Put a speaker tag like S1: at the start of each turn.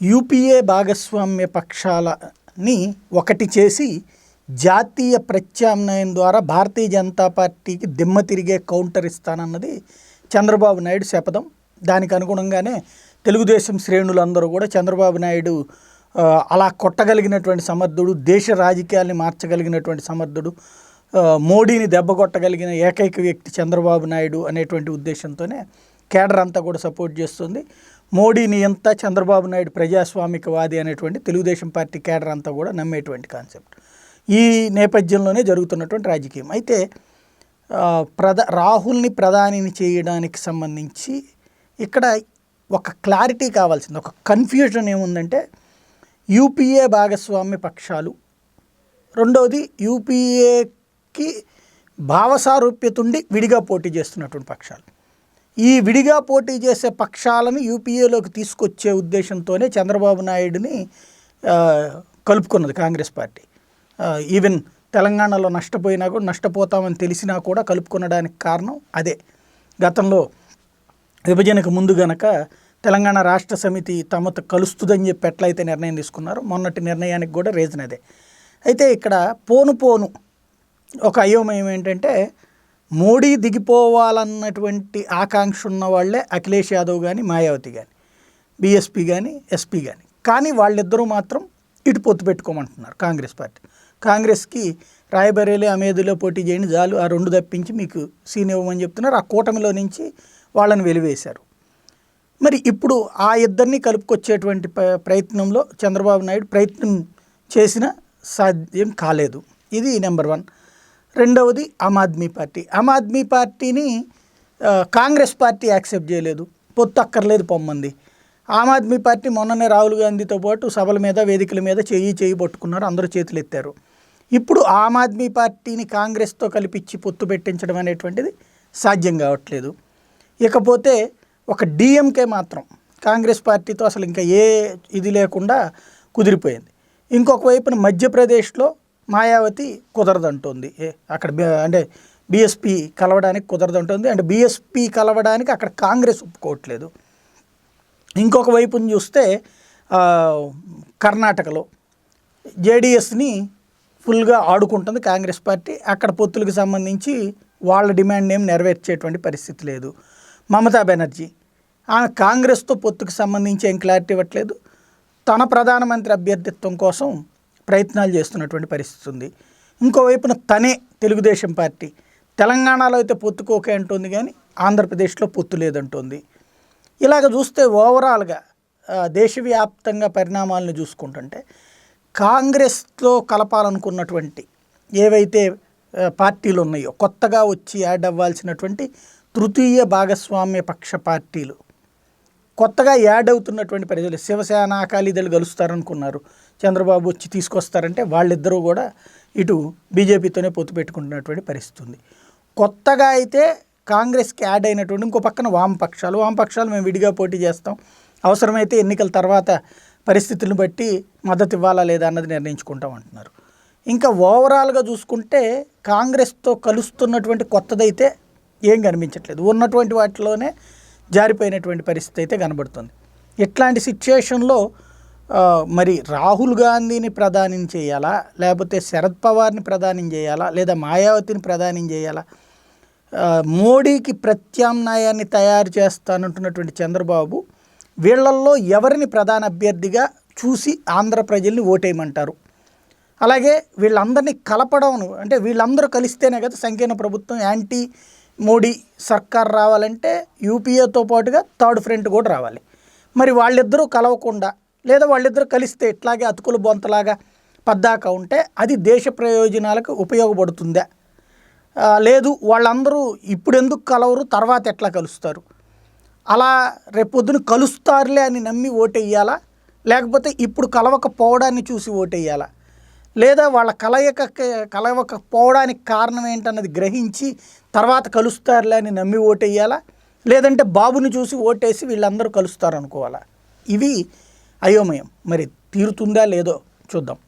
S1: UPA భాగస్వామ్య పక్షాలని ఒకటి చేసి జాతీయ ప్రత్యామ్నాయం ద్వారా భారతీయ జనతా పార్టీకి దిమ్మ తిరిగే కౌంటర్ ఇస్తానన్నది చంద్రబాబు నాయుడు శపథం. దానికి అనుగుణంగానే తెలుగుదేశం శ్రేణులందరూ కూడా చంద్రబాబు నాయుడు అలా కొట్టగలిగినటువంటి సమర్థుడు దేశ రాజకీయాల్ని మార్చగలిగినటువంటి సమర్థుడు మోడీని దెబ్బ కొట్టగలిగిన ఏకైక వ్యక్తి చంద్రబాబు నాయుడు అనేటువంటి ఉద్దేశంతోనే కేడర్ అంతా కూడా సపోర్ట్ చేస్తుంది. మోడీని ఎంత చంద్రబాబు నాయుడు ప్రజాస్వామికవాది అనేటువంటి తెలుగుదేశం పార్టీ కేడర్ అంతా కూడా నమ్మేటువంటి కాన్సెప్ట్. ఈ నేపథ్యంలోనే జరుగుతున్నటువంటి రాజకీయం. అయితే ప్రధా రాహుల్ని ప్రధానిని చేయడానికి సంబంధించి ఇక్కడ ఒక క్లారిటీ కావాల్సింది. ఒక కన్ఫ్యూజన్ ఏముందంటే యూపీఏ భాగస్వామ్య పక్షాలు. రెండవది యూపీఏకి భావసారూప్యతుండి విడిగా పోటీ చేస్తున్నటువంటి పక్షాలు. ఈ విడిగా పోటీ చేసే పక్షాలను యూపీఏలోకి తీసుకొచ్చే ఉద్దేశంతోనే చంద్రబాబు నాయుడిని కలుపుకున్నది కాంగ్రెస్ పార్టీ. ఈవెన్ తెలంగాణలో నష్టపోయినా కూడా నష్టపోతామని తెలిసినా కూడా కలుపుకునడానికి కారణం అదే. గతంలో విభజనకు ముందు గనక తెలంగాణ రాష్ట్ర సమితి తమతో కలుస్తుందని చెప్పి ఎట్లయితే నిర్ణయం తీసుకున్నారో మొన్నటి నిర్ణయానికి కూడా రీజన్ అదే. అయితే ఇక్కడ పోను పోను ఒక అయోమయం ఏంటంటే మోడీ దిగిపోవాలన్నటువంటి ఆకాంక్ష ఉన్న వాళ్ళే అఖిలేష్ యాదవ్ కానీ మాయావతి కానీ బీఎస్పీ కానీ ఎస్పీ కానీ కానీ వాళ్ళిద్దరూ మాత్రం ఇటు పొత్తు పెట్టుకోమంటున్నారు కాంగ్రెస్ పార్టీ. కాంగ్రెస్కి రాయబరేలీ అమేధిలో పోటీ చేయండి చాలు ఆ రెండు తప్పించి మీకు సీన్ ఇవ్వమని చెప్తున్నారు. ఆ కూటమిలో నుంచి వాళ్ళని వెలివేశారు. మరి ఇప్పుడు ఆ ఇద్దరిని కలుపుకొచ్చేటువంటి ప్రయత్నంలో చంద్రబాబు నాయుడు ప్రయత్నం చేసిన సాధ్యం కాలేదు. ఇది నెంబర్ వన్. రెండవది ఆమ్ ఆద్మీ పార్టీ. ఆమ్ ఆద్మీ పార్టీని కాంగ్రెస్ పార్టీ యాక్సెప్ట్ చేయలేదు. పొత్తు అక్కర్లేదు పొమ్మంది. ఆమ్ ఆద్మీ పార్టీ మొన్ననే రాహుల్ గాంధీతో పాటు సభల మీద వేదికల మీద చెయ్యి చెయ్యి పట్టుకున్నారు అందరూ చేతులు ఎత్తారు. ఇప్పుడు ఆమ్ ఆద్మీ పార్టీని కాంగ్రెస్తో కలిపిచ్చి పొత్తు పెట్టించడం అనేటువంటిది సాధ్యం కావట్లేదు. ఇకపోతే ఒక డిఎంకే మాత్రం కాంగ్రెస్ పార్టీతో అసలు ఇంకా ఏ ఇది లేకుండా కుదిరిపోయింది. ఇంకొక వైపున మధ్యప్రదేశ్లో మాయావతి కుదరదంటుంది. ఏ- అక్కడ అంటే బీఎస్పీ కలవడానికి కుదరదంటుంది. అంటే బీఎస్పీ కలవడానికి అక్కడ కాంగ్రెస్ ఒప్పుకోవట్లేదు. ఇంకొక వైపుని చూస్తే కర్ణాటకలో జేడిఎస్ని ఫుల్గా ఆడుకుంటుంది కాంగ్రెస్ పార్టీ. అక్కడ పొత్తులకు సంబంధించి వాళ్ళ డిమాండ్ ఏం నెరవేర్చేటువంటి పరిస్థితి లేదు. మమతా బెనర్జీ ఆమె కాంగ్రెస్తో పొత్తుకు సంబంధించి ఏం క్లారిటీ ఇవ్వట్లేదు. తన ప్రధానమంత్రి అభ్యర్థిత్వం కోసం ప్రయత్నాలు చేస్తున్నటువంటి పరిస్థితి ఉంది. ఇంకోవైపున తనే తెలుగుదేశం పార్టీ. తెలంగాణలో అయితే పొత్తుకోకే అంటుంది కానీ ఆంధ్రప్రదేశ్లో పొత్తు లేదంటుంది. ఇలాగ చూస్తే ఓవరాల్గా దేశవ్యాప్తంగా పరిణామాలను చూసుకుంటుంటే కాంగ్రెస్లో కలపాలనుకున్నటువంటి ఏవైతే పార్టీలు ఉన్నాయో కొత్తగా వచ్చి యాడ్ అవ్వాల్సినటువంటి తృతీయ భాగస్వామ్య పక్ష పార్టీలు కొత్తగా యాడ్ అవుతున్నటువంటి ప్రజలు శివసేన అకాలీదళ్ కలుస్తారనుకున్నారు చంద్రబాబు వచ్చి తీసుకొస్తారంటే వాళ్ళిద్దరూ కూడా ఇటు బీజేపీతోనే పొత్తు పెట్టుకుంటున్నటువంటి పరిస్థితి ఉంది. కొత్తగా అయితే కాంగ్రెస్కి యాడ్ అయినటువంటి ఇంకో పక్కన వామపక్షాలు వామపక్షాలు మేము విడిగా పోటీ చేస్తాం. అవసరమైతే ఎన్నికల తర్వాత పరిస్థితులను బట్టి మద్దతు ఇవ్వాలా లేదా అన్నది నిర్ణయించుకుంటాం అంటున్నారు. ఇంకా ఓవరాల్గా చూసుకుంటే కాంగ్రెస్తో కలుస్తున్నటువంటి కొత్తదైతే ఏం కనిపించట్లేదు. ఉన్నటువంటి వాటిలోనే జారిపోయినటువంటి పరిస్థితి అయితే కనబడుతుంది. ఇట్లాంటి సిచ్యుయేషన్లో మరి రాహుల్ గాంధీని ప్రధానం చేయాలా? లేకపోతే శరద్ పవార్ని ప్రధానం చేయాలా? లేదా మాయావతిని ప్రధానం చేయాలా? మోడీకి ప్రత్యామ్నాయాన్ని తయారు చేస్తానంటున్నటువంటి చంద్రబాబు వీళ్ళల్లో ఎవరిని ప్రధాన అభ్యర్థిగా చూసి ఆంధ్ర ప్రజల్ని ఓటేయమంటారు? అలాగే వీళ్ళందరినీ కలపడం అంటే వీళ్ళందరూ కలిస్తేనే కదా సంకీర్ణ ప్రభుత్వం యాంటీ మోడీ సర్కార్ రావాలంటే యూపీఏతో పాటుగా థర్డ్ ఫ్రంట్ కూడా రావాలి. మరి వాళ్ళిద్దరూ కలవకుండా లేదా వాళ్ళిద్దరూ కలిస్తే ఇట్లాగే అతుకుల బొంతలాగా పద్దాక ఉంటే అది దేశ ప్రయోజనాలకు ఉపయోగపడుతుందా. లేదు వాళ్ళందరూ ఇప్పుడు ఎందుకు కలవరు తర్వాత ఎట్లా కలుస్తారు? అలా రేపొద్దున కలుస్తారులే అని నమ్మి ఓటెయ్యాలా? లేకపోతే ఇప్పుడు కలవకపోవడాన్ని చూసి ఓటెయ్యాలా? లేదా వాళ్ళ కలయిక కలవకపోవడానికి కారణం ఏంటన్నది గ్రహించి తర్వాత కలుస్తారులే అని నమ్మి ఓటెయ్యాలా? లేదంటే బాబుని చూసి ఓటేసి వీళ్ళందరూ కలుస్తారు అనుకోవాలా ఇవి అయోమయం. మరి తీరుతుందా లేదో చూద్దాం.